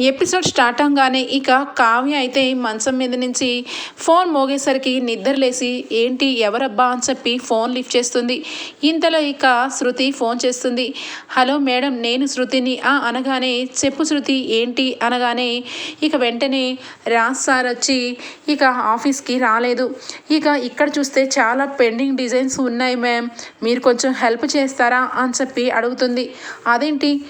Episode start అవగానే ఇక కావ్య అయితే మంచం మీద నుంచి ఫోన్ మోగేసరికి నిద్రలేసి ఏంటి? ఎవరబ్బా? అని చెప్పి ఫోన్ లిఫ్ట్ చేస్తుంది. ఇంతలో ఇక శృతి ఫోన్ చేస్తుంది. హలో మేడం నేను శృతిని. ఆ అనగానే. చెప్పు శృతి ఏంటి? అనగానే ఇక వెంటనే రాజ్ సార్ వచ్చి ఇక ఆఫీస్కి రాలేదు. ఇక ఇక్కడ చూస్తే చాలా పెండింగ్ డిజైన్స్ ఉన్నాయి మ్యామ్. మీరు కొంచెం హెల్ప్ చేస్తారా? అని చెప్పి అడుగుతుంది. అదేంటి?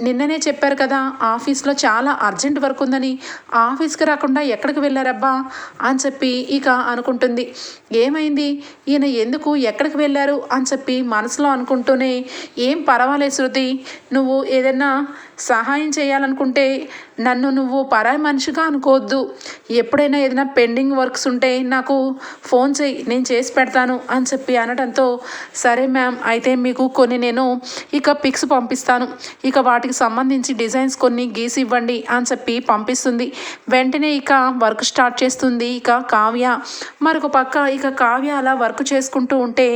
నిన్ననే చెప్పారు కదా ఆఫీస్లో చాలా అర్జెంట్ వర్క్ ఉందని. ఆఫీస్కి రాకుండా ఎక్కడికి వెళ్ళారబ్బా? అని చెప్పి ఇక అనుకుంటుంది. ఏమైంది? ఈయన ఎందుకు ఎక్కడికి వెళ్ళారు? అని చెప్పి మనసులో అనుకుంటూనే ఏం పర్వాలేదు శృతి నువ్వు ఏదైనా సహాయం చేయాలనుకుంటే నన్ను నువ్వు పరాయి మనిషిగా అనుకోవద్దు. ఎప్పుడైనా ఏదైనా పెండింగ్ వర్క్స్ ఉంటే నాకు ఫోన్ చేయి నేను చేసి పెడతాను అని చెప్పి అనడంతో సరే మ్యామ్ అయితే మీకు కొన్ని నేను ఇక పిక్స్ పంపిస్తాను. ఇక వాటికి సంబంధించి డిజైన్స్ కొన్ని గీసి ఇవ్వండి అని చెప్పి పంపిస్తుంది. వెంటనే ఇక వర్క్ స్టార్ట్ చేస్తుంది ఇక కావ్య. మరొక పక్క ఇక కావ్య అలా వర్క్ చేసుకుంటూ ఉంటే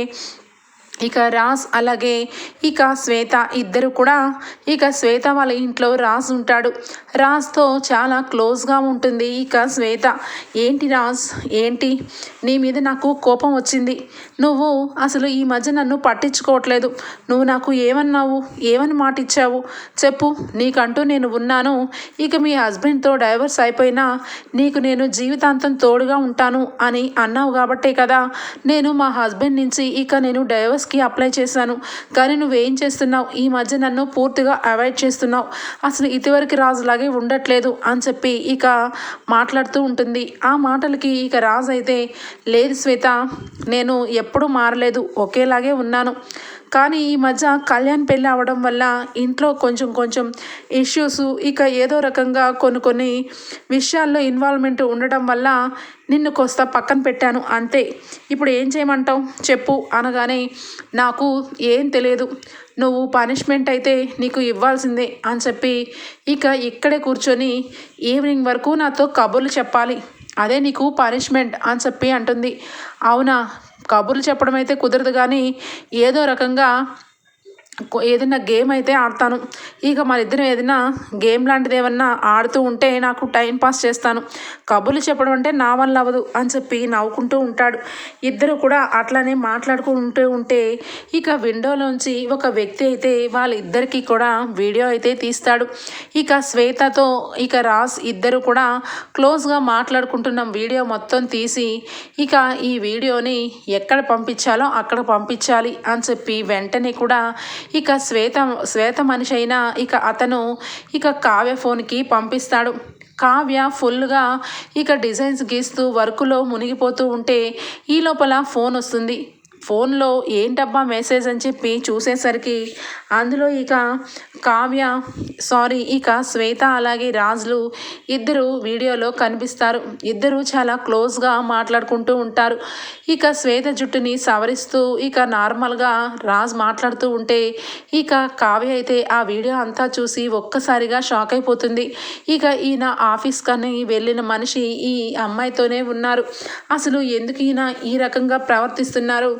ఇక రాజ్ అలాగే ఇక శ్వేత ఇద్దరు కూడా ఇక శ్వేత వాళ్ళ ఇంట్లో రాజ్ ఉంటాడు. రాజ్తో చాలా క్లోజ్గా ఉంటుంది. ఇక శ్వేత ఏంటి రాజ్? ఏంటి? నీ మీద నాకు కోపం వచ్చింది. నువ్వు అసలు ఈ మధ్య నన్ను పట్టించుకోవట్లేదు. నువ్వు నాకు ఏమన్నావు? ఏమని మాట ఇచ్చావు చెప్పు. నీకంటూ నేను ఉన్నాను. ఇక మీ హస్బెండ్తో డైవర్స్ అయిపోయినా నీకు నేను జీవితాంతం తోడుగా ఉంటాను అని అన్నావు కాబట్టే కదా నేను మా హస్బెండ్ నుంచి ఇక నేను డైవర్స్ జాబ్స్కి అప్లై చేశాను. కానీ నువ్వేం చేస్తున్నావు? ఈ మధ్య నన్ను పూర్తిగా అవాయిడ్ చేస్తున్నావు. అసలు ఇదివరకు రాజులాగే ఉండట్లేదు అని చెప్పి ఇక మాట్లాడుతూ ఉంటుంది. ఆ మాటలకి ఇక రాజు అయితే లేదు శ్వేత నేను ఎప్పుడూ మారలేదు. ఒకేలాగే ఉన్నాను. కానీ ఈ మధ్య కళ్యాణ్ పెళ్ళి అవ్వడం వల్ల ఇంట్లో కొంచెం కొంచెం ఇష్యూస్ ఇక ఏదో రకంగా కొన్ని కొన్ని విషయాల్లో ఇన్వాల్వ్మెంట్ ఉండడం వల్ల నిన్ను కొస్త పక్కన పెట్టాను అంతే. ఇప్పుడు ఏం చేయమంటావు? చెప్పు అనగానే నాకు ఏం తెలియదు. నువ్వు పనిష్మెంట్ అయితే నీకు ఇవ్వాల్సిందే అని చెప్పి ఇక ఇక్కడే కూర్చొని ఈవినింగ్ వరకు నాతో కబుర్లు చెప్పాలి. అదే నీకు పనిష్మెంట్ అని చెప్పి అంటుంది. అవునా? కబుర్లు చెప్పడం అయితే కుదరదు కానీ ఏదో రకంగా ఏదైనా గేమ్ అయితే ఆడతాను. ఇక మన ఇద్దరం ఏదైనా గేమ్ లాంటిది ఏమన్నా ఆడుతూ ఉంటే నాకు టైం పాస్ చేస్తాను. కబుర్లు చెప్పడం అంటే నా వల్ల అవ్వదు అని చెప్పి నవ్వుకుంటూ ఉంటాడు. ఇద్దరు కూడా అట్లానే మాట్లాడుకుంటూ ఉంటే ఇక విండోలోంచి ఒక వ్యక్తి అయితే వాళ్ళిద్దరికీ కూడా వీడియో అయితే తీస్తాడు. ఇక శ్వేతతో ఇక రాస్ ఇద్దరు కూడా క్లోజ్గా మాట్లాడుకుంటున్న వీడియో మొత్తం తీసి ఇక ఈ వీడియోని ఎక్కడ పంపించాలో అక్కడ పంపించాలి అని చెప్పి వెంటనే కూడా ఇక శ్వేత శ్వేత మనిషి అయినా ఇక అతను ఇక కావ్య ఫోన్కి పంపిస్తాడు. కావ్య ఫుల్గా ఇక డిజైన్స్ గీస్తూ వర్కులో మునిగిపోతూ ఉంటే ఈ లోపల ఫోన్ వస్తుంది. ఫోన్లో ఏంటబ్బా మెసేజ్ అని చెప్పి చూసేసరికి అందులో ఇక కావ్య సారీ ఇక శ్వేత అలాగే రాజులు ఇద్దరు వీడియోలో కనిపిస్తారు. ఇద్దరు చాలా క్లోజ్గా మాట్లాడుకుంటూ ఉంటారు. ఇక శ్వేత జుట్టుని సవరిస్తూ ఇక నార్మల్గా రాజ్ మాట్లాడుతూ ఉంటే ఇక కావ్య అయితే ఆ వీడియో అంతా చూసి ఒక్కసారిగా షాక్ అయిపోతుంది. ఇక ఈయన ఆఫీస్ కానీ వెళ్ళిన మనిషి ఈ అమ్మాయితోనే ఉన్నారు. అసలు ఎందుకు ఈయన ఈ రకంగా ప్రవర్తిస్తున్నారు?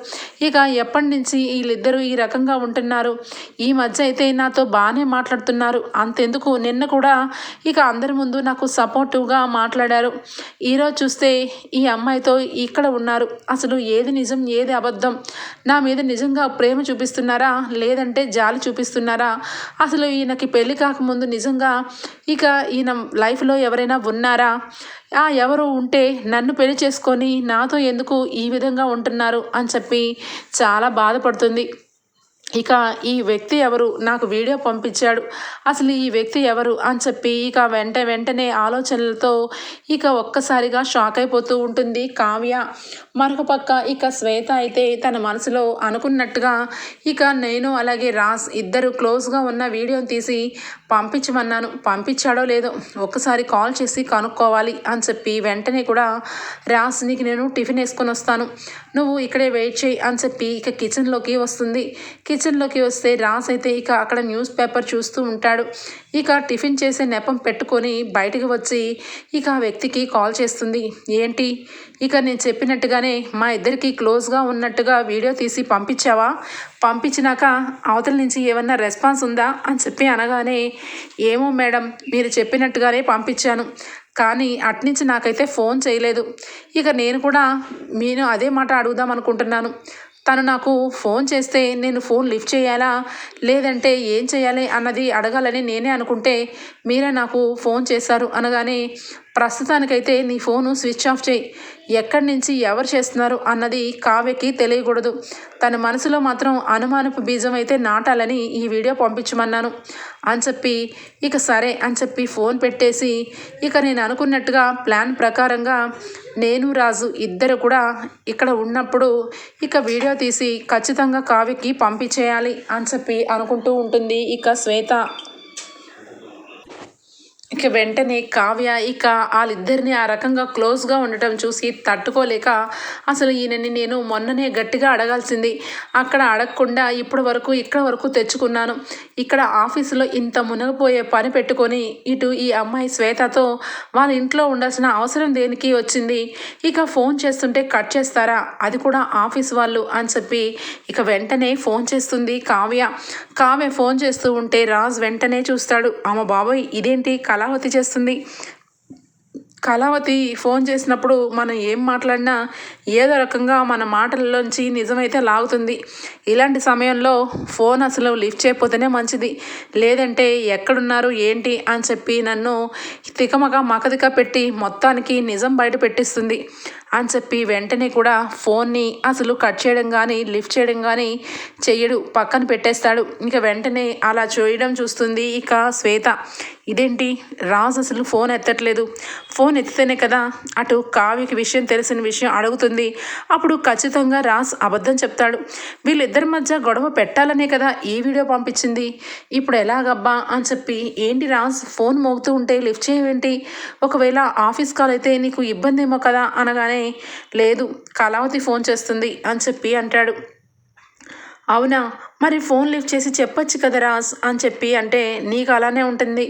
ఇక ఎప్పటి నుంచి వీళ్ళిద్దరూ ఈ రకంగా ఉంటున్నారు? ఈ మధ్య అయితే నాతో బాగానే మాట్లాడుతున్నారు. అంతెందుకు? నిన్న కూడా ఇక అందరి ముందు నాకు సపోర్టివ్గా మాట్లాడారు. ఈరోజు చూస్తే ఈ అమ్మాయితో ఇక్కడ ఉన్నారు. అసలు ఏది నిజం ఏది అబద్ధం? నా మీద నిజంగా ప్రేమ చూపిస్తున్నారా? లేదంటే జాలి చూపిస్తున్నారా? అసలు ఈయనకి పెళ్ళి కాకముందు నిజంగా ఇక ఈయన లైఫ్లో ఎవరైనా ఉన్నారా? ఆ ఎవరు ఉంటే నన్ను పెళ్ళి చేసుకొని నాతో ఎందుకు ఈ విధంగా ఉంటున్నారు అని చెప్పి చాలా బాధపడుతుంది. ఇక ఈ వ్యక్తి ఎవరు? నాకు వీడియో పంపించాడు. అసలు ఈ వ్యక్తి ఎవరు? అని చెప్పి ఇక వెంట వెంటనే ఆలోచనలతో ఇక ఒక్కసారిగా షాక్ అయిపోతూ ఉంటుంది కావ్య. మరొక పక్క ఇక శ్వేత అయితే తన మనసులో అనుకున్నట్టుగా ఇక నేను అలాగే రాస్ ఇద్దరు క్లోజ్గా ఉన్న వీడియోని తీసి పంపించమన్నాను. పంపించాడో లేదో ఒక్కసారి కాల్ చేసి కనుక్కోవాలి అని చెప్పి వెంటనే కూడా రాస్ నీకు నేను టిఫిన్ వేసుకొని వస్తాను. నువ్వు ఇక్కడే వెయిట్ చేయి అని చెప్పి ఇక కిచెన్లోకి వస్తుంది. కిచెన్ కిచెన్లోకి వస్తే రాస్ అయితే ఇక అక్కడ న్యూస్ పేపర్ చూస్తూ ఉంటాడు. ఇక టిఫిన్ చేసే నెపం పెట్టుకొని బయటకు వచ్చి ఇక ఆ వ్యక్తికి కాల్ చేస్తుంది. ఏంటి? ఇక నేను చెప్పినట్టుగానే మా ఇద్దరికి క్లోజ్గా ఉన్నట్టుగా వీడియో తీసి పంపించావా? పంపించినాక అవతల నుంచి ఏమన్నా రెస్పాన్స్ ఉందా? అని చెప్పి అనగానే ఏమో మేడం మీరు చెప్పినట్టుగానే పంపించాను. కానీ అట్నుంచి నాకైతే ఫోన్ చేయలేదు. ఇక నేను కూడా నేను అదే మాట అడుగుదాం అనుకుంటున్నాను. తను నాకు ఫోన్ చేస్తే నేను ఫోన్ లిఫ్ట్ చేయాలా? లేదంటే ఏం చేయాలి అన్నది అడగాలని నేనే అనుకుంటే మీరే నాకు ఫోన్ చేశారు అనగానే ప్రస్తుతానికైతే నీ ఫోను స్విచ్ ఆఫ్ చేయి. ఎక్కడి నుంచి ఎవరు చేస్తున్నారు అన్నది కావ్యకి తెలియకూడదు. తన మనసులో మాత్రం అనుమానపు బీజం అయితే నాటాలని ఈ వీడియో పంపించమన్నాను. అని చెప్పి ఇక సరే అని చెప్పి ఫోన్ పెట్టేసి ఇక నేను అనుకున్నట్టుగా ప్లాన్ ప్రకారంగా నేను రాజు ఇద్దరు కూడా ఇక్కడ ఉన్నప్పుడు ఇక వీడియో తీసి ఖచ్చితంగా కావ్యకి పంపించేయాలి అని చెప్పి అనుకుంటూ ఉంటుంది ఇక శ్వేత. ఇక వెంటనే కావ్య ఇక వాళ్ళిద్దరిని ఆ రకంగా క్లోజ్గా ఉండటం చూసి తట్టుకోలేక అసలు ఈయనని నేను మొన్ననే గట్టిగా అడగాల్సింది. అక్కడ అడగకుండా ఇప్పటి వరకు ఇక్కడ వరకు తెచ్చుకున్నాను. ఇక్కడ ఆఫీసులో ఇంత మునగపోయే పని పెట్టుకొని ఇటు ఈ అమ్మాయి శ్వేతతో వాళ్ళ ఇంట్లో ఉండాల్సిన అవసరం దేనికి వచ్చింది? ఇక ఫోన్ చేస్తుంటే కట్ చేస్తారా? అది కూడా ఆఫీస్ వాళ్ళు అని చెప్పి ఇక వెంటనే ఫోన్ చేస్తుంది కావ్య. కావ్య ఫోన్ చేస్తూ ఉంటే రాజ్ వెంటనే చూస్తాడు. ఆమె బాబోయ్ ఇదేంటి కళావతి చేస్తుంది. కళావతి ఫోన్ చేసినప్పుడు మనం ఏం మాట్లాడినా ఏదో రకంగా మన మాటల్లోంచి నిజమైతే లాగుతుంది. ఇలాంటి సమయంలో ఫోన్ అసలు లిఫ్ట్ చేయకపోతేనే మంచిది. లేదంటే ఎక్కడున్నారు ఏంటి అని చెప్పి నన్ను తికమక మకదిక పెట్టి మొత్తానికి నిజం బయట పెట్టిస్తుంది అని చెప్పి వెంటనే కూడా ఫోన్ని అసలు కట్ చేయడం కానీ లిఫ్ట్ చేయడం కానీ చెయ్యడు. పక్కన పెట్టేస్తాడు. ఇంకా వెంటనే అలా చేయడం చూస్తుంది ఇక శ్వేత. ఇదేంటి? రాజు అసలు ఫోన్ ఎత్తట్లేదు. ఫోన్ ఎత్తితేనే కదా అటు కావ్యకి విషయం తెలిసిన విషయం అడుగుతుంది. అప్పుడు ఖచ్చితంగా రాస్ అబద్ధం చెప్తాడు. వీళ్ళిద్దరి మధ్య గొడవ పెట్టాలనే కదా ఈ వీడియో పంపించింది. ఇప్పుడు ఎలాగబ్బా అని చెప్పి ఏంటి రాజ్ ఫోన్ మోగుతూ ఉంటే లిఫ్ట్ చేయవేంటి? ఒకవేళ ఆఫీస్ కాల్ అయితే నీకు ఇబ్బంది ఏమో కదా అనగానే లేదు కళావతి ఫోన్ చేస్తుంది అని చెప్పి అంటాడు. అవునా? మరి ఫోన్ లిఫ్ట్ చేసి చెప్పొచ్చు కదా అని చెప్పి అంటే నీకు అలానే ఉంటుంది.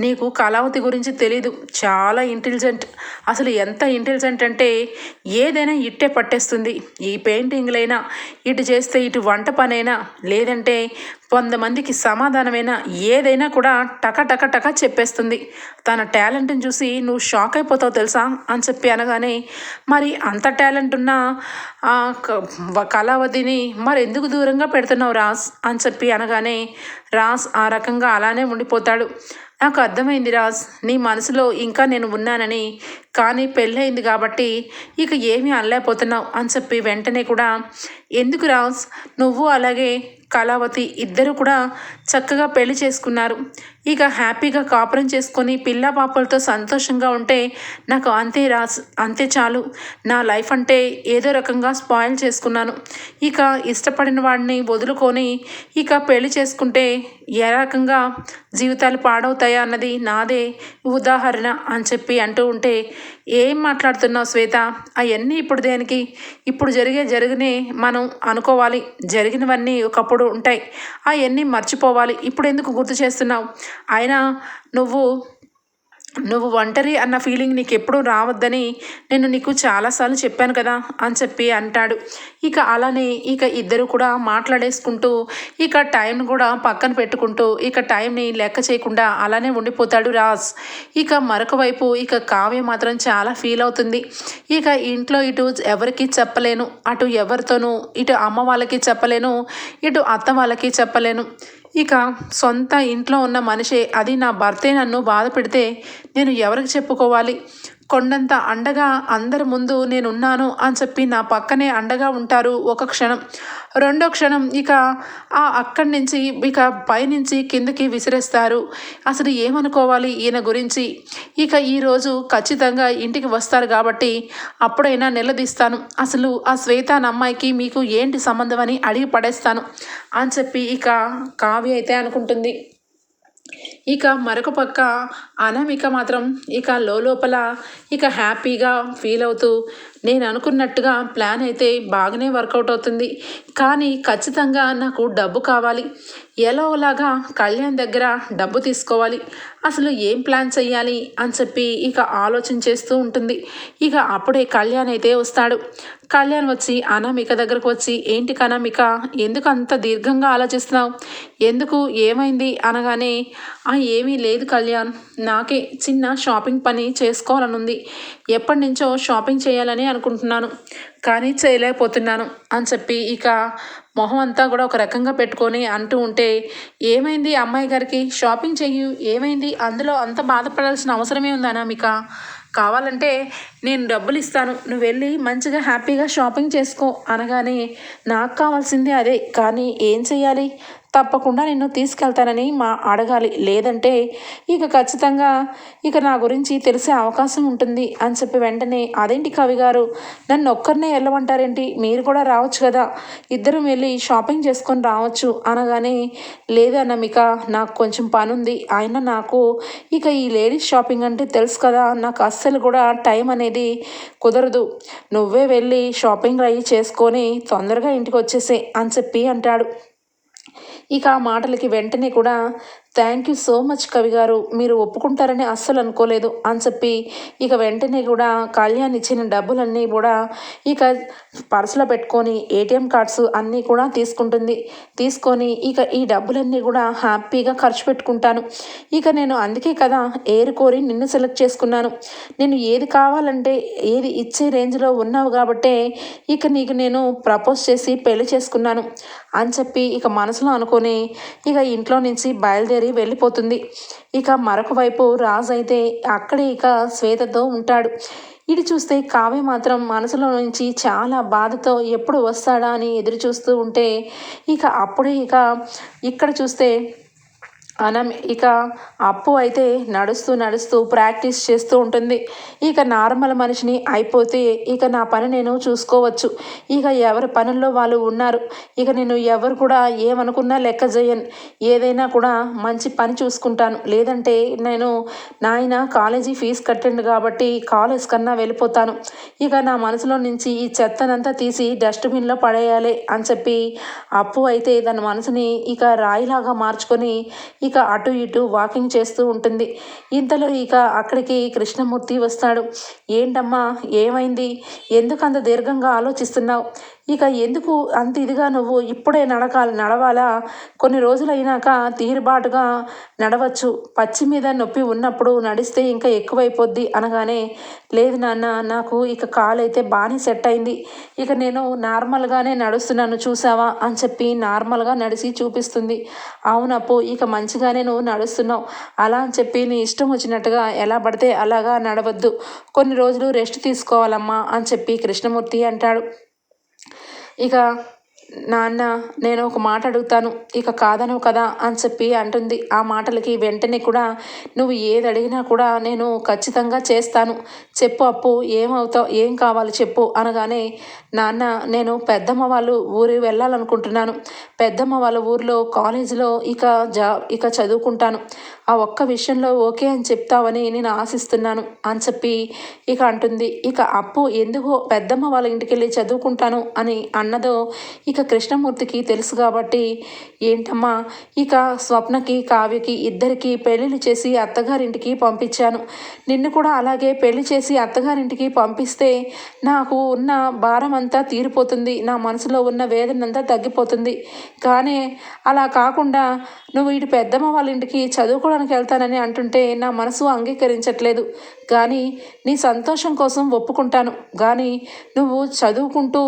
నీకు కళావతి గురించి తెలీదు. చాలా ఇంటెలిజెంట్ అసలు ఎంత ఇంటెలిజెంట్ అంటే ఏదైనా ఇట్టే పట్టేస్తుంది. ఈ పెయింటింగ్లైనా ఇటు చేస్తే ఇటు వంట పనైనా లేదంటే వంద మందికి సమాధానమైన ఏదైనా కూడా టక టక టక చెప్పేస్తుంది. తన టాలెంట్ని చూసి నువ్వు షాక్ అయిపోతావు తెలుసా? అని చెప్పి అనగానే మరి అంత టాలెంట్ ఉన్న కళావధిని కళావతిని మరి ఎందుకు దూరంగా పెడుతున్నావు రాస్ అని చెప్పి అనగానే రాస్ ఆ రకంగా అలానే ఉండిపోతాడు. నాకు అర్థమైంది రాజ్. నీ మనసులో ఇంకా నేను ఉన్నానని కానీ పెళ్ళయింది కాబట్టి ఇక ఏమీ అనలేకపోతున్నావు అని చెప్పి వెంటనే కూడా ఎందుకు రాజ్? నువ్వు అలాగే కళావతి ఇద్దరు కూడా చక్కగా పెళ్ళి చేసుకున్నారు. ఇక హ్యాపీగా కాపురం చేసుకొని పిల్ల పాపలతో సంతోషంగా ఉంటే నాకు అంతే రాస్ అంతే చాలు. నా లైఫ్ అంటే ఏదో రకంగా స్పాయిల్ చేసుకున్నాను. ఇక ఇష్టపడిన వాడిని వదులుకొని ఇక పెళ్ళి చేసుకుంటే ఏ రకంగా జీవితాలు పాడవుతాయా అన్నది నాదే ఉదాహరణ అని చెప్పి అంటూ ఉంటే ఏం మాట్లాడుతున్నావు శ్వేత? అవన్నీ ఇప్పుడు దేనికి? ఇప్పుడు జరిగే జరిగినే మనం అనుకోవాలి. జరిగినవన్నీ ఒకప్పుడు ఉంటాయి. అవన్నీ మర్చిపోవాలి. ఇప్పుడు ఎందుకు గుర్తు చేస్తున్నావు? అయినా నువ్వు నువ్వు ఒంటరి అన్న ఫీలింగ్ నీకు ఎప్పుడూ రావద్దని నేను నీకు చాలాసార్లు చెప్పాను కదా అని చెప్పి అంటాడు. ఇక అలానే ఇక ఇద్దరు కూడా మాట్లాడేసుకుంటూ ఇక టైం కూడా పక్కన పెట్టుకుంటూ ఇక టైంని లెక్క చేయకుండా అలానే ఉండిపోతాడు రాజ్. ఇక మరొక వైపు ఇక కావ్య మాత్రం చాలా ఫీల్ అవుతుంది. ఇక ఇంట్లో ఇటు ఎవరికి చెప్పలేను అటు ఎవరితోనూ ఇటు అమ్మ వాళ్ళకి చెప్పలేను ఇటు అత్త వాళ్ళకి చెప్పలేను. ఇక సొంత ఇంట్లో ఉన్న మనిషే అది నా భర్తే నన్ను బాధ పెడితే నేను ఎవరికి చెప్పుకోవాలి? కొండంత అండగా అందరి ముందు నేనున్నాను అని చెప్పి నా పక్కనే అండగా ఉంటారు ఒక క్షణం. రెండో క్షణం ఇక ఆ అక్కడి నుంచి ఇక పైనుంచి కిందకి విసిరేస్తారు. అసలు ఏమనుకోవాలి ఈయన గురించి? ఇక ఈరోజు ఖచ్చితంగా ఇంటికి వస్తారు కాబట్టి అప్పుడైనా నిలదీస్తాను. అసలు ఆ శ్వేత అమ్మాయికి మీకు ఏంటి సంబంధం అని అడిగి పడేస్తాను అని చెప్పి ఇక కావ్య అయితే అనుకుంటుంది. ఇక మరొక పక్క అనామిక మాత్రం ఇక లోపల ఇక హ్యాపీగా ఫీల్ అవుతూ నేను అనుకున్నట్టుగా ప్లాన్ అయితే బాగానే వర్కౌట్ అవుతుంది. కానీ ఖచ్చితంగా నాకు డబ్బు కావాలి. ఎలాగోలాగా కళ్యాణ్ దగ్గర డబ్బు తీసుకోవాలి. అసలు ఏం ప్లాన్ చేయాలి అని చెప్పి ఇక ఆలోచన చేస్తూ ఉంటుంది. ఇక అప్పుడే కళ్యాణ్ అయితే వస్తాడు. కళ్యాణ్ వచ్చి అనామిక దగ్గరకు వచ్చి ఏంటి అనామిక ఎందుకు అంత దీర్ఘంగా ఆలోచిస్తున్నావు? ఎందుకు? ఏమైంది? అనగానే ఆ ఏమీ లేదు కళ్యాణ్. నాకే చిన్న షాపింగ్ పని చేసుకోవాలనుంది. ఎప్పటి నుంచో షాపింగ్ చేయాలని అనుకుంటున్నాను. కానీ చేయలేకపోతున్నాను. అని చెప్పి ఇక మొహం అంతా కూడా ఒక రకంగా పెట్టుకొని అంటూ ఉంటే ఏమైంది అమ్మాయి గారికి? షాపింగ్ చెయ్యి. ఏమైంది? అందులో అంత బాధపడాల్సిన అవసరమే ఉంది అనామిక. కావాలంటే నేను డబ్బులు ఇస్తాను నువ్వు వెళ్ళి మంచిగా హ్యాపీగా షాపింగ్ చేసుకో అనగానే నాకు కావాల్సింది అదే కానీ ఏం చెయ్యాలి? తప్పకుండా నిన్ను తీసుకెళ్తానని మా అడగాలి లేదంటే ఇక ఖచ్చితంగా ఇక నా గురించి తెలిసే అవకాశం ఉంటుంది అని చెప్పి వెంటనే అదేంటి కవి గారు? నన్ను ఒక్కరినే వెళ్ళమంటారేంటి మీరు కూడా రావచ్చు కదా ఇద్దరం వెళ్ళి షాపింగ్ చేసుకొని రావచ్చు అనగానే లేదన్నమిక నాకు కొంచెం పని ఉంది అయినా నాకు ఇక ఈ లేడీస్ షాపింగ్ అంటే తెలుసు కదా నాకు అస్సలు కూడా టైం అనేది కుదరదు. నువ్వే వెళ్ళి షాపింగ్ అయ్యి చేసుకొని తొందరగా ఇంటికి వచ్చేసే అని చెప్పి అంటాడు. ఇక ఆ మాటలకి వెంటనే కూడా థ్యాంక్ యూ సో మచ్ కవి గారు. మీరు ఒప్పుకుంటారని అస్సలు అనుకోలేదు. అని చెప్పి ఇక వెంటనే కూడా కళ్యాణ్ ఇచ్చిన డబ్బులన్నీ కూడా ఇక పర్సులో పెట్టుకొని ఏటీఎం కార్డ్స్ అన్నీ కూడా తీసుకుంటుంది. తీసుకొని ఇక ఈ డబ్బులన్నీ కూడా హ్యాపీగా ఖర్చు పెట్టుకుంటాను. ఇక నేను అందుకే కదా ఏరుకోరి నిన్ను సెలెక్ట్ చేసుకున్నాను. నేను ఏది కావాలంటే ఏది ఇచ్చే రేంజ్లో ఉన్నావు కాబట్టే ఇక నీకు నేను ప్రపోజ్ చేసి పెళ్ళి చేసుకున్నాను. అని చెప్పి ఇక మనసులో అనుకొని ఇక ఇంట్లో నుంచి బయలుదేరి వెళ్ళిపోతుంది. ఇక మరొక వైపు రాజు అయితే అక్కడే ఇక శ్వేతతో ఉంటాడు. ఇటు చూస్తే కావ్య మాత్రం మనసులో నుంచి చాలా బాధతో ఎప్పుడు వస్తాడా అని ఎదురు చూస్తూ ఉంటే ఇక అప్పుడే ఇక ఇక్కడ చూస్తే అనం ఇక అప్పు అయితే నడుస్తూ నడుస్తూ ప్రాక్టీస్ చేస్తూ ఉంటుంది. ఇక నార్మల్ మనిషిని అయిపోతే ఇక నా పని నేను చూసుకోవచ్చు. ఇక ఎవరి పనుల్లో వాళ్ళు ఉన్నారు. ఇక నేను ఎవరు కూడా ఏమనుకున్నా లెక్క చేయను. ఏదైనా కూడా మంచి పని చూసుకుంటాను. లేదంటే నేను నాయన కాలేజీ ఫీజు కట్టండు కాబట్టి కాలేజ్ కన్నా వెళ్ళిపోతాను. ఇక నా మనసులో నుంచి ఈ చెత్తనంతా తీసి డస్ట్బిన్లో పడేయాలి అని చెప్పి అప్పు అయితే తన మనసుని ఇక రాయిలాగా మార్చుకొని ఇక అటు ఇటు వాకింగ్ చేస్తూ ఉంటుంది. ఇంతలో ఇక అక్కడికి కృష్ణమూర్తి వస్తాడు. ఏంటమ్మా ఏమైంది? ఎందుకు అంత దీర్ఘంగా ఆలోచిస్తున్నావు? ఇక ఎందుకు అంత ఇదిగా నువ్వు ఇప్పుడే నడకాలి నడవాలా? కొన్ని రోజులైనాక తీరుబాటుగా నడవచ్చు. పచ్చి మీద నొప్పి ఉన్నప్పుడు నడిస్తే ఇంకా ఎక్కువైపోద్ది అనగానే లేదు నాన్న నాకు ఇక కాలు అయితే బాగానే సెట్ అయింది ఇక నేను నార్మల్గానే నడుస్తున్నాను చూసావా? అని చెప్పి నార్మల్గా నడిచి చూపిస్తుంది. అవునప్పు ఇక మంచిగానే నువ్వు నడుస్తున్నావు. అలా అని చెప్పి నీ ఇష్టం వచ్చినట్టుగా ఎలా పడితే అలాగా నడవద్దు. కొన్ని రోజులు రెస్ట్ తీసుకోవాలమ్మా అని చెప్పి కృష్ణమూర్తి అంటాడు. ఇక నాన్న నేను ఒక మాట అడుగుతాను. ఇక కాదను కదా అని చెప్పి అంటుంది. ఆ మాటలకి వెంటనే కూడా నువ్వు ఏది అడిగినా కూడా నేను ఖచ్చితంగా చేస్తాను. చెప్పు అప్పు ఏమవుతావు ఏం కావాలి చెప్పు అనగానే నాన్న నేను పెద్దమ్మ వాళ్ళు ఊరు వెళ్ళాలనుకుంటున్నాను. పెద్దమ్మ వాళ్ళ ఊరిలో కాలేజీలో ఇక జా ఇక చదువుకుంటాను. ఆ ఒక్క విషయంలో ఓకే అని చెప్తావని నేను ఆశిస్తున్నాను అని చెప్పి ఇక అంటుంది. ఇక అప్పు ఎందుకో పెద్దమ్మ వాళ్ళ ఇంటికి వెళ్ళి చదువుకుంటాను అని అన్నదో ఇక కృష్ణమూర్తికి తెలుసు కాబట్టి ఏంటమ్మా ఇక స్వప్నకి కావ్యకి ఇద్దరికి పెళ్ళిళ్ళు చేసి అత్తగారింటికి పంపించాను. నిన్ను కూడా అలాగే పెళ్ళి చేసి అత్తగారింటికి పంపిస్తే నాకు ఉన్న భారం అంతా తీరిపోతుంది నా మనసులో ఉన్న వేదనంతా తగ్గిపోతుంది. కానీ అలా కాకుండా నువ్వు ఇటు పెద్దమ్మ వాళ్ళ ఇంటికి చదువుకో చదువుకోవడానికి వెళ్తానని అంటుంటే నా మనసు అంగీకరించట్లేదు. కానీ నీ సంతోషం కోసం ఒప్పుకుంటాను. కానీ నువ్వు చదువుకుంటూ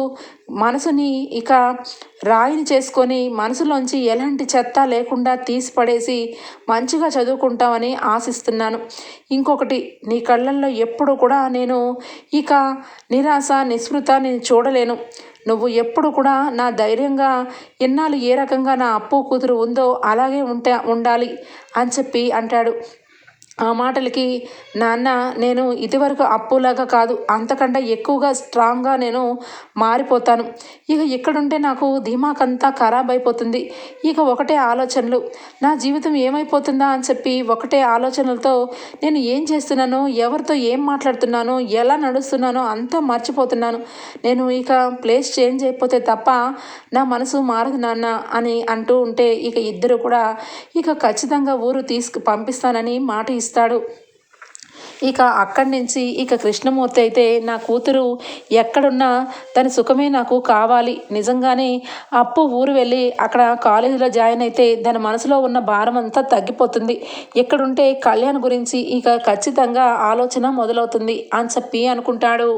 మనసుని ఇక రాయిని చేసుకొని మనసులోంచి ఎలాంటి చెత్త లేకుండా తీసిపడేసి మంచిగా చదువుకుంటామని ఆశిస్తున్నాను. ఇంకొకటి నీ కళ్ళల్లో ఎప్పుడు కూడా నేను ఇక నిరాశ నిస్పృత నేను చూడలేను. నువ్వు ఎప్పుడు కూడా నా ధైర్యంగా ఎన్నాళ్ళు ఏ రకంగా నా అప్పు కూతురు ఉందో అలాగే ఉంటే ఉండాలి అని చెప్పి అంటాడు. ఆ మాటలకి నాన్న నేను ఇదివరకు అప్పులాగా కాదు అంతకంటే ఎక్కువగా స్ట్రాంగ్గా నేను మారిపోతాను. ఇక ఇక్కడుంటే నాకు ధీమాకంతా ఖరాబ్ అయిపోతుంది. ఇక ఒకటే ఆలోచనలు. నా జీవితం ఏమైపోతుందా అని చెప్పి ఒకటే ఆలోచనలతో నేను ఏం చేస్తున్నాను ఎవరితో ఏం మాట్లాడుతున్నానో ఎలా నడుస్తున్నానో అంతా మర్చిపోతున్నాను. నేను ఇక ప్లేస్ చేంజ్ అయిపోతే తప్ప నా మనసు మారదు నాన్న అని అంటూ ఉంటే ఇక ఇద్దరు కూడా ఇక ఖచ్చితంగా ఊరు తీసుకు పంపిస్తానని మాట ఇస్తాడు ఇక అక్కడి నుంచి ఇక కృష్ణమూర్తి అయితే నా కూతురు ఎక్కడున్నా తన సుఖమే నాకు కావాలి. నిజంగానే అప్పు ఊరు వెళ్ళి అక్కడ కాలేజీలో జాయిన్ అయితే దాని మనసులో ఉన్న భారం అంతా తగ్గిపోతుంది. ఎక్కడుంటే కళ్యాణ్ గురించి ఇక ఖచ్చితంగా ఆలోచన మొదలవుతుంది అని చెప్పి అనుకుంటాడు.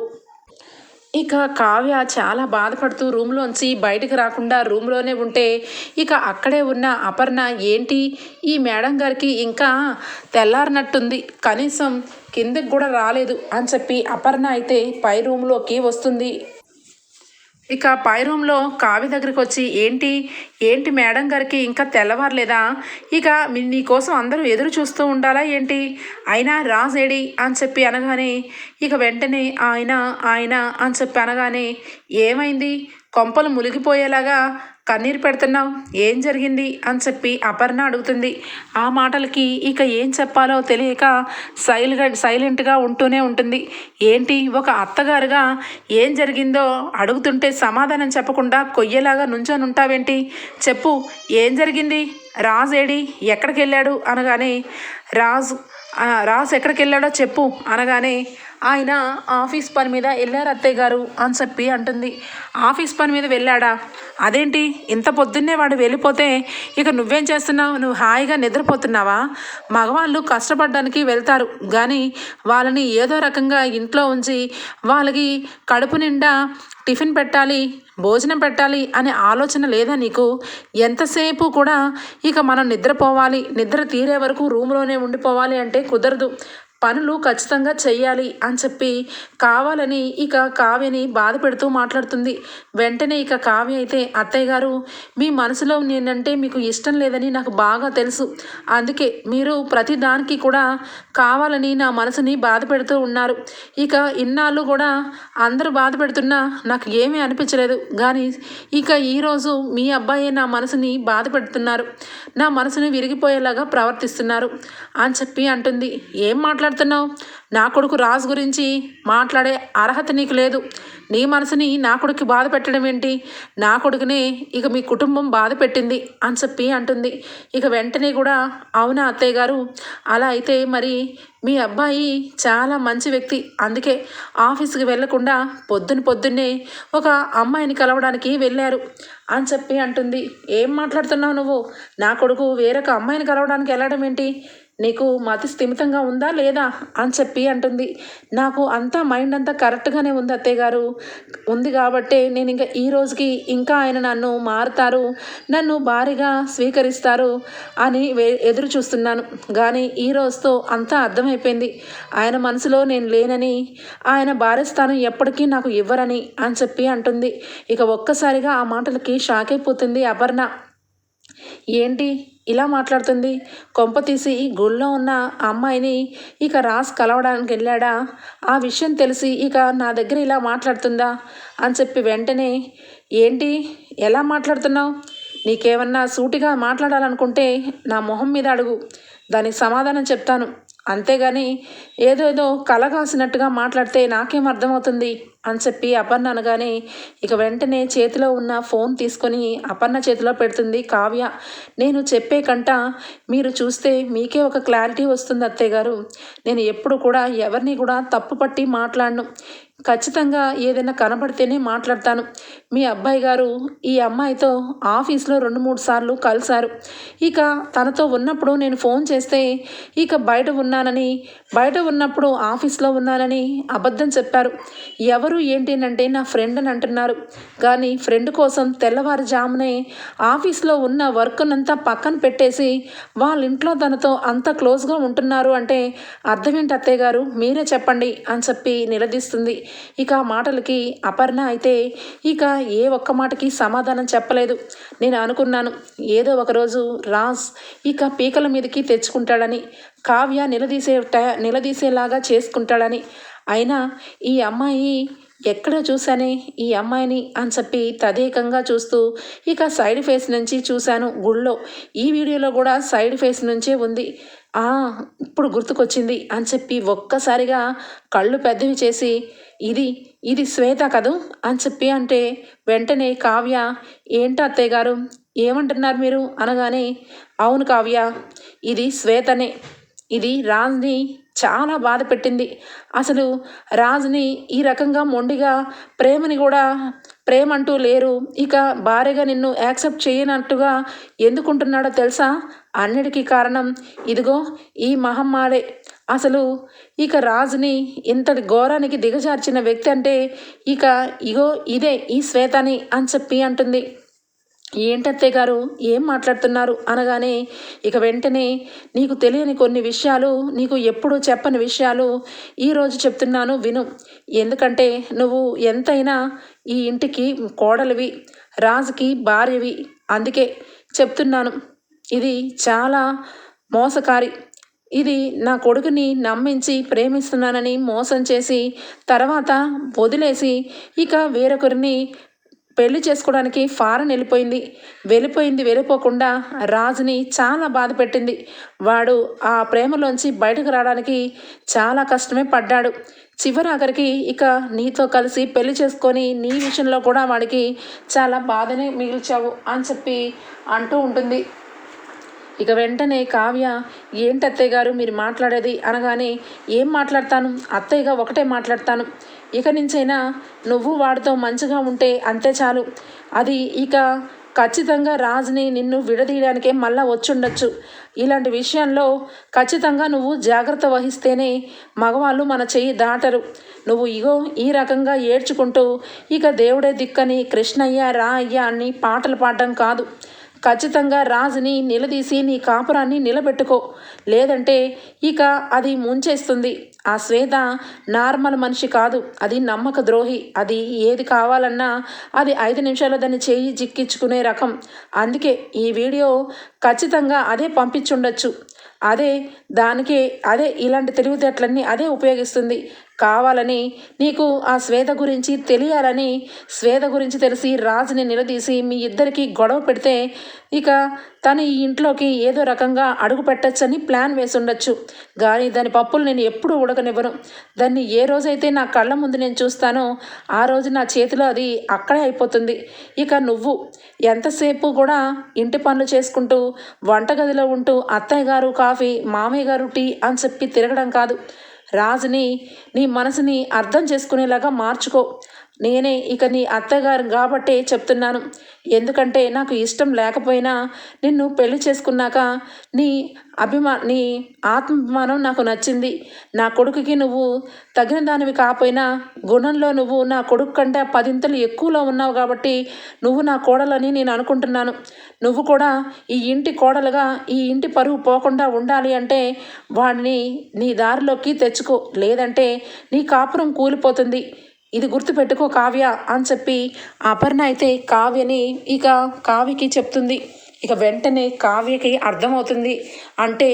ఇక కావ్య చాలా బాధపడుతూ రూమ్లోంచి బయటకు రాకుండా రూమ్లోనే ఉంటే ఇక అక్కడే ఉన్న అపర్ణ ఏంటి? ఈ మేడం గారికి ఇంకా తెల్లారినట్టుంది. కనీసం కిందకి కూడా రాలేదు అని చెప్పి అపర్ణ అయితే పై రూమ్లోకి వస్తుంది. ఇక పై రూమ్లో కావ్య దగ్గరికి వచ్చి ఏంటి? ఏంటి మేడం గారికి ఇంకా తెల్లవారలేదా? ఇక నీ నీకోసం అందరూ ఎదురు చూస్తూ ఉండాలా ఏంటి? అయినా రాజేడి అని చెప్పి అనగానే ఇక వెంటనే ఆయన ఆయన అని చెప్పి అనగానే ఏమైంది? కొంపలు మునిగిపోయేలాగా కన్నీరు పెడుతున్నావు ఏం జరిగింది? అని చెప్పి అపర్ణ అడుగుతుంది. ఆ మాటలకి ఇక ఏం చెప్పాలో తెలియక సైల్గా సైలెంట్గా ఉంటూనే ఉంటుంది. ఏంటి? ఒక అత్తగారుగా ఏం జరిగిందో అడుగుతుంటే సమాధానం చెప్పకుండా కొయ్యేలాగా నుంచొని ఉంటావేంటి? చెప్పు ఏం జరిగింది? రాజు ఏడి ఎక్కడికి వెళ్ళాడు అనగానే రాజు ఆ, ఎక్కడికి వెళ్ళాడో చెప్పు అనగానే ఆయన ఆఫీస్ పని మీద వెళ్ళారు అత్తయ్య గారు అని చెప్పి అంటుంది. ఆఫీస్ పని మీద వెళ్ళాడా? అదేంటి? ఇంత పొద్దున్నే వాడు వెళ్ళిపోతే ఇక నువ్వేం చేస్తున్నావు? నువ్వు హాయిగా నిద్రపోతున్నావా? మగవాళ్ళు కష్టపడడానికి వెళ్తారు. కానీ వాళ్ళని ఏదో రకంగా ఇంట్లో ఉంచి వాళ్ళకి కడుపు నిండా టిఫిన్ పెట్టాలి భోజనం పెట్టాలి అనే ఆలోచన లేదా నీకు? ఎంతసేపు కూడా ఇక మనం నిద్రపోవాలి నిద్ర తీరే వరకు రూమ్లోనే ఉండిపోవాలి అంటే కుదరదు. పనులు ఖచ్చితంగా చెయ్యాలి అని చెప్పి కావాలని ఇక కావ్యని బాధ పెడుతూ మాట్లాడుతుంది. వెంటనే ఇక కావ్య అయితే అత్తయ్య గారు మీ మనసులో నేనంటే మీకు ఇష్టం లేదని నాకు బాగా తెలుసు. అందుకే మీరు ప్రతి దానికి కూడా కావాలని నా మనసుని బాధ పెడుతూ ఉన్నారు. ఇక ఇన్నాళ్ళు కూడా అందరూ బాధ పెడుతున్నా నాకు ఏమీ అనిపించలేదు. కానీ ఇక ఈరోజు మీ అబ్బాయి నా మనసుని బాధ పెడుతున్నారు. నా మనసుని విరిగిపోయేలాగా ప్రవర్తిస్తున్నారు అని చెప్పి అంటుంది. ఏం మాట్లాడుతున్నావు? నా కొడుకు రాజు గురించి మాట్లాడే అర్హత నీకు లేదు. నీ మనసుని నా కొడుకు బాధ పెట్టడం ఏంటి? నా కొడుకునే ఇక మీ కుటుంబం బాధ పెట్టింది అని చెప్పి అంటుంది. ఇక వెంటనే కూడా అవునా అత్తయ్య గారు? అలా అయితే మరి మీ అబ్బాయి చాలా మంచి వ్యక్తి. అందుకే ఆఫీస్కి వెళ్ళకుండా పొద్దున పొద్దున్నే ఒక అమ్మాయిని కలవడానికి వెళ్ళారు అని చెప్పి అంటుంది. ఏం మాట్లాడుతున్నావు నువ్వు? నా కొడుకు వేరొక అమ్మాయిని కలవడానికి వెళ్ళడం ఏంటి? నీకు మతి స్థిమితంగా ఉందా లేదా అని చెప్పి అంటుంది. నాకు అంతా మైండ్ అంతా కరెక్ట్గానే ఉంది అత్తయ్య గారు ఉంది కాబట్టే నేను ఇంకా ఈ రోజుకి ఇంకా ఆయన నన్ను మారుతారు నన్ను భారీగా స్వీకరిస్తారు అని ఎదురు చూస్తున్నాను. కానీ ఈ రోజుతో అంతా అర్థమైపోయింది. ఆయన మనసులో నేను లేనని ఆయన భార్య స్థానం ఎప్పటికీ నాకు ఇవ్వరని అని చెప్పి అంటుంది. ఇక ఒక్కసారిగా ఆ మాటలకి షాక్ అయిపోతుంది అపర్ణ. ఏంటి? ఇలా మాట్లాడుతుంది. కొంప తీసి గుళ్ళో ఉన్న అమ్మాయిని ఇక రాస్ కలవడానికి వెళ్ళాడా? ఆ విషయం తెలిసి ఇక నా దగ్గర ఇలా మాట్లాడుతుందా? అని చెప్పి వెంటనే ఏంటి? ఎలా మాట్లాడుతున్నావు? నీకేమన్నా సూటిగా మాట్లాడాలనుకుంటే నా మొహం మీద అడుగు. దానికి సమాధానం చెప్తాను. అంతేగాని ఏదేదో కల కాసినట్టుగా మాట్లాడితే నాకేం అర్థమవుతుంది? అని చెప్పి అపర్ణ అనగానే ఇక వెంటనే చేతిలో ఉన్న ఫోన్ తీసుకొని అపర్ణ చేతిలో పెడుతుంది కావ్య. నేను చెప్పే కంట మీరు చూస్తే మీకే ఒక క్లారిటీ వస్తుంది అత్తయ్య గారు. నేను ఎప్పుడు కూడా ఎవరిని కూడా తప్పు పట్టి మాట్లాడను. ఖచ్చితంగా ఏదైనా కనబడితేనే మాట్లాడతాను. మీ అబ్బాయి గారు ఈ అమ్మాయితో ఆఫీస్లో రెండు మూడు సార్లు కలిశారు. ఇక తనతో ఉన్నప్పుడు నేను ఫోన్ చేస్తే ఇక బయట ఉన్నానని బయట ఉన్నప్పుడు ఆఫీస్లో ఉన్నానని అబద్ధం చెప్పారు. ఎవరు ఏంటినంటే నా ఫ్రెండ్ అని అంటున్నారు. కానీ ఫ్రెండ్ కోసం తెల్లవారుజామునే ఆఫీస్లో ఉన్న వర్క్నంతా పక్కన పెట్టేసి వాళ్ళ ఇంట్లో తనతో అంత క్లోజ్గా ఉంటున్నారు అంటే అర్థమేంటి అత్తయ్య గారు? మీరే చెప్పండి అని చెప్పి నిలదీస్తుంది. ఇక ఆ మాటలకి అపర్ణ అయితే ఇక ఏ ఒక్క మాటకి సమాధానం చెప్పలేదు. నేను అనుకున్నాను ఏదో ఒకరోజు రాజ్ ఇక పీకల మీదకి తెచ్చుకుంటాడని కావ్య నిలదీసే నిలదీసేలాగా చేసుకుంటాడని. అయినా ఈ అమ్మాయి ఎక్కడ చూశానే ఈ అమ్మాయిని అని చెప్పి తదేకంగా చూస్తూ ఇక సైడ్ ఫేస్ నుంచి చూశాను గుళ్ళో ఈ వీడియోలో కూడా సైడ్ ఫేస్ నుంచే ఉంది. ఆ ఇప్పుడు గుర్తుకొచ్చింది అని చెప్పి ఒక్కసారిగా కళ్ళు పెద్దవి చేసి ఇది ఇది శ్వేత కదూ? అని చెప్పి అంటే వెంటనే కావ్య ఏంటి అత్తయ్య గారు? ఏమంటున్నారు మీరు? అనగానే అవును కావ్య ఇది శ్వేతనే. ఇది రాజ్ని చాలా బాధ పెట్టింది. అసలు రాజుని ఈ రకంగా మొండిగా ప్రేమని కూడా ప్రేమ అంటూ లేరు. ఇక భార్యగా నిన్ను యాక్సెప్ట్ చేయనట్టుగా ఎందుకుంటున్నాడో తెలుసా? అన్నిటికీ కారణం ఇదిగో ఈ మహమ్మారే. అసలు ఇక రాజుని ఇంతటి ఘోరానికి దిగజార్చిన వ్యక్తి అంటే ఇక ఇగో ఇదే ఈ శ్వేతని అని చెప్పి అంటుంది. ఏంటత్తే గారు ఏం మాట్లాడుతున్నారు? అనగానే ఇక వెంటనే నీకు తెలియని కొన్ని విషయాలు నీకు ఎప్పుడు చెప్పని విషయాలు ఈరోజు చెప్తున్నాను విను. ఎందుకంటే నువ్వు ఎంతైనా ఈ ఇంటికి కోడలివి రాజుకి భార్యవి అందుకే చెప్తున్నాను. ఇది చాలా మోసకారి. ఇది నా కొడుకుని నమ్మించి ప్రేమిస్తున్నానని మోసం చేసి తర్వాత వదిలేసి ఇక వేరొకరిని పెళ్ళి చేసుకోవడానికి ఫారెన్ వెళ్ళిపోయింది. వెళ్ళిపోయింది వెళ్ళిపోకుండా రాజుని చాలా బాధ పెట్టింది. వాడు ఆ ప్రేమలోంచి బయటకు రావడానికి చాలా కష్టమే పడ్డాడు. చివరి ఆఖరికి ఇక నీతో కలిసి పెళ్ళి చేసుకొని నీ విషయంలో కూడా వాడికి చాలా బాధనే మిగిల్చావు అని చెప్పి అంటూ ఉంటుంది. ఇక వెంటనే కావ్య ఏంటి అత్తయ్య గారు మీరు మాట్లాడేది? అనగానే ఏం మాట్లాడతాను? అత్తయ్యగా ఒకటే మాట్లాడతాను. ఇక నుంచైనా నువ్వు వాడితో మంచిగా ఉంటే అంతే చాలు. అది ఇక ఖచ్చితంగా రాజుని నిన్ను విడదీయడానికే మళ్ళా వచ్చుండొచ్చు. ఇలాంటి విషయంలో ఖచ్చితంగా నువ్వు జాగ్రత్త వహిస్తేనే మగవాళ్ళు మన చెయ్యి దాటరు. నువ్వు ఇగో ఈ రకంగా ఏడ్చుకుంటూ ఇక దేవుడే దిక్కని కృష్ణయ్య రా అయ్యా అని పాటలు పాడడం కాదు. ఖచ్చితంగా రాజుని నిలదీసి నీ కాపురాన్ని నిలబెట్టుకో. లేదంటే ఇక అది ముంచేస్తుంది. ఆ శ్వేత నార్మల్ మనిషి కాదు. అది నమ్మక ద్రోహి. అది ఏది కావాలన్నా అది ఐదు నిమిషాలు దాన్ని చేయి జిక్కించుకునే రకం. అందుకే ఈ వీడియో ఖచ్చితంగా అదే పంపించుండొచ్చు. అదే దానికి అదే ఇలాంటి తెలివితేటలన్నీ అదే ఉపయోగిస్తుంది. కావాలని నీకు ఆ శ్వేత గురించి తెలియాలని శ్వేత గురించి తెలిసి రాజుని నిలదీసి మీ ఇద్దరికి గొడవ పెడితే ఇక తను ఈ ఇంట్లోకి ఏదో రకంగా అడుగు పెట్టచ్చని ప్లాన్ వేసి ఉండొచ్చు కానీ దాని పప్పులు నేను ఎప్పుడూ ఉడకనివ్వను దాన్ని ఏ రోజైతే నా కళ్ళ ముందు నేను చూస్తానో ఆ రోజు నా చేతిలో అది అక్కడే అయిపోతుంది. ఇక నువ్వు ఎంతసేపు కూడా ఇంటి పనులు చేసుకుంటూ వంటగదిలో ఉంటూ అత్తయ్య గారు కాఫీ మామయ్య గారు టీ అని చెప్పి తిరగడం కాదు. రాజుని నీ మనసుని అర్థం చేసుకునేలాగా మార్చుకో. నేనే ఇక నీ అత్తగారు కాబట్టే చెప్తున్నాను. ఎందుకంటే నాకు ఇష్టం లేకపోయినా నిన్ను పెళ్ళి చేసుకున్నాక నీ అభిమా నీ ఆత్మాభిమానం నాకు నచ్చింది. నా కొడుకుకి నువ్వు తగిన దానివి కాకపోయినా గుణంలో నువ్వు నా కొడుకు కంటే పదింతలు ఎక్కువలో ఉన్నావు కాబట్టి నువ్వు నా కోడలని నేను అనుకుంటున్నాను. నువ్వు కూడా ఈ ఇంటి కోడలుగా ఈ ఇంటి పరువు పోకుండా ఉండాలి అంటే వాడిని నీ దారిలోకి తెచ్చుకో. లేదంటే నీ కాపురం కూలిపోతుంది. ఇది గుర్తుపెట్టుకో కావ్య అని చెప్పి అపర్ణ అయితే కావ్యని ఇక కావ్యకి చెప్తుంది. ఇక వెంటనే కావ్యకి అర్థమవుతుంది. అంటే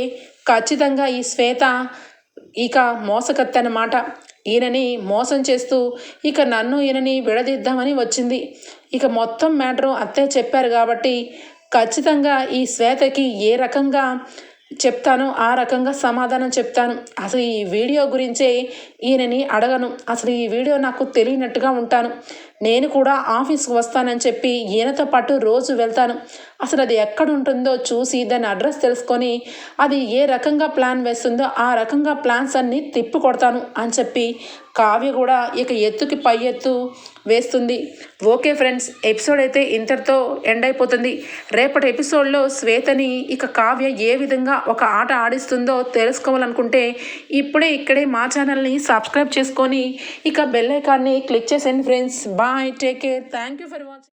ఖచ్చితంగా ఈ శ్వేత ఇక మోసకత్తి అన్నమాట ఈయనని మోసం చేస్తూ ఇక నన్ను ఈయనని విడదీద్దామని వచ్చింది. ఇక మొత్తం మ్యాటరు అత్తే చెప్పారు కాబట్టి ఖచ్చితంగా ఈ శ్వేతకి ఏ రకంగా చెప్తాను ఆ రకంగా సమాధానం చెప్తాను. అసలు ఈ వీడియో గురించే ఈయనని అడగను. అసలు ఈ వీడియో నాకు తెలియనట్టుగా ఉంటాను. నేను కూడా ఆఫీస్కి వస్తానని చెప్పి ఈయనతో పాటు రోజు వెళ్తాను. అసలు అది ఎక్కడ ఉంటుందో చూసి దాని అడ్రస్ తెలుసుకొని అది ఏ రకంగా ప్లాన్ వేస్తుందో ఆ రకంగా ప్లాన్స్ అన్నీ తిప్పి కొడతాను అని చెప్పి కావ్య కూడా ఇక ఎత్తుకి పై ఎత్తు వేస్తుంది. ఓకే ఫ్రెండ్స్ ఎపిసోడ్ అయితే ఇంతటితో ఎండ్ అయిపోతుంది. రేపటి ఎపిసోడ్లో శ్వేతని ఇక కావ్య ఏ విధంగా ఒక ఆట ఆడిస్తుందో తెలుసుకోవాలనుకుంటే ఇప్పుడే ఇక్కడే మా ఛానల్ని సబ్స్క్రైబ్ చేసుకొని ఇక బెల్ ఐకాన్ని క్లిక్ చేసేయండి friends. Bye take care thank you for watching